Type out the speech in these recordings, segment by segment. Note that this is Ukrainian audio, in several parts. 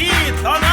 Chita, né?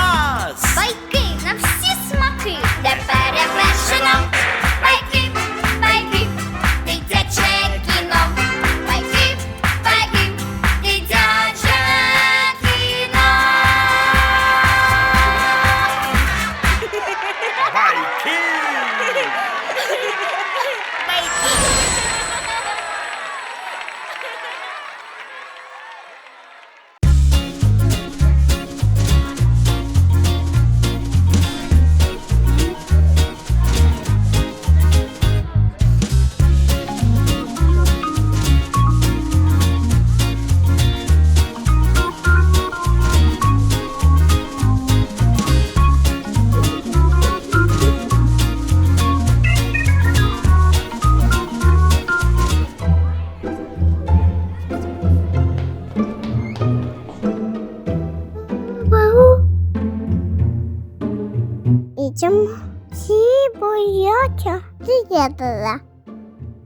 Ідемо всі бояться приїдала.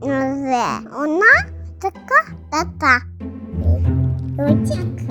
Але вона така тата. Утік. А,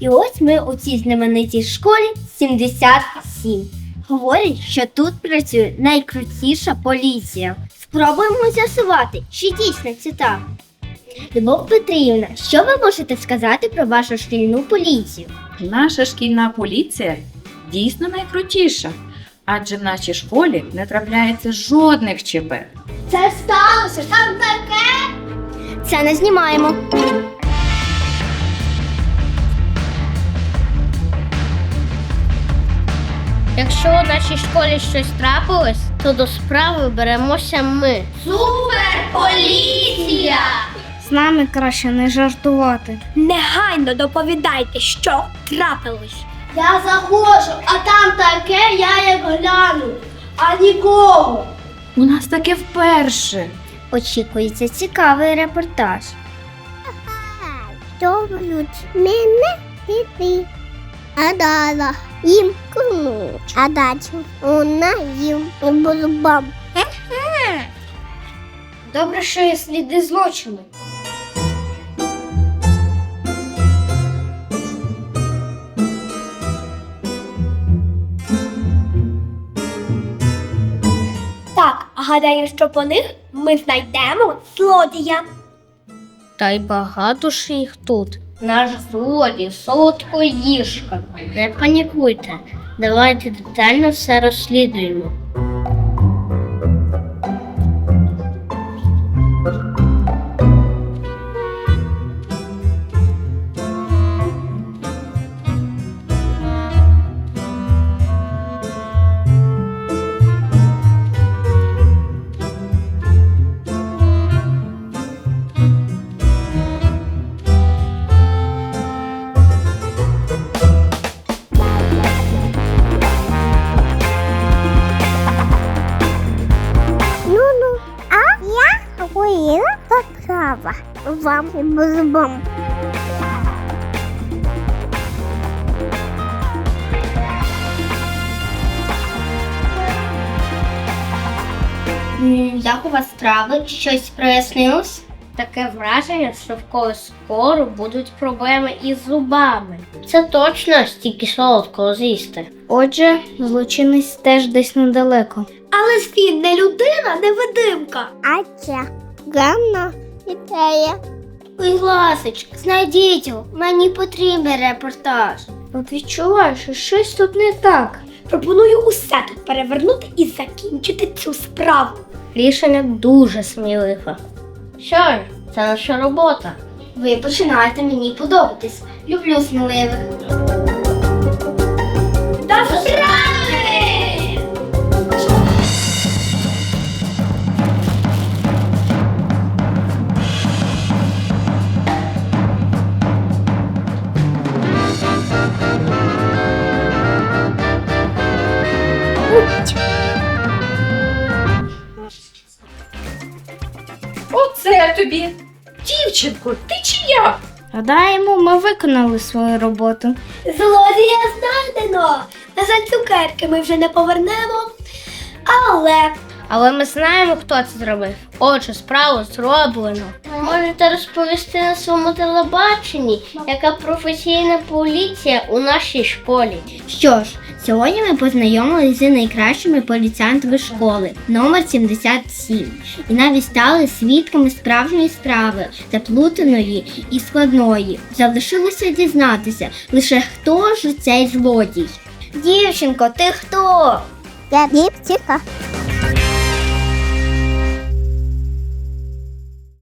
І ось ми у цій знаменитій школі 77. Говорять, що тут працює найкрутіша поліція. Спробуємо з'ясувати, чи дійсно це так. Любов Петрівна, що ви можете сказати про вашу шкільну поліцію? Наша шкільна поліція дійсно найкрутіша, адже в нашій школі не трапляється жодних ЧП. Це сталося там таке. Це не знімаємо. Якщо у нашій школі щось трапилось, то до справи беремося ми. Суперполіція! З нами краще не жартувати. Негайно доповідайте, що трапилось. Я заходжу, а там таке я як гляну, а нікого. У нас таке вперше. Очікується цікавий репортаж. Довнуть мене піти. А дала їм кнуть. А далі вона їм бурбам. Добре, що є сліди злочину. Так, гадаю, що по них ми знайдемо злодія. Та й багато ж їх тут. Наш злодій, солодкоїжка. Не панікуйте. Давайте детально все розслідуємо. Вам і бурбам. Як у вас справи? Щось прояснилось? Таке враження, що в когось скоро будуть проблеми із зубами. Це точно стільки солодкого з'їсти. Отже, злочинець теж десь недалеко. Але ж він не людина, не видимка. А це гарна ідея. Будь ласочка, знайдіть його, мені потрібен репортаж. От відчуваю, що щось тут не так. Пропоную усе тут перевернути і закінчити цю справу. Рішення дуже сміливе. Що ж, це наша робота. Ви починаєте мені подобатись. Люблю сміливих. Тобі. Дівчинко, ти чия? Гадаємо, ми виконали свою роботу. Злодія знайдено. На жаль, цукерки ми вже не повернемо. Але Але ми знаємо, хто це зробив. Отже, справу зроблено. Можете розповісти на своєму телебаченні, яка професійна поліція у нашій школі. Що ж, сьогодні ми познайомилися з найкращими поліціянтами школи номер 77 і навіть стали свідками справжньої справи, заплутаної і складної. Залишилося дізнатися лише хто ж цей злодій. Дівчинко, ти хто? Я дівчинка.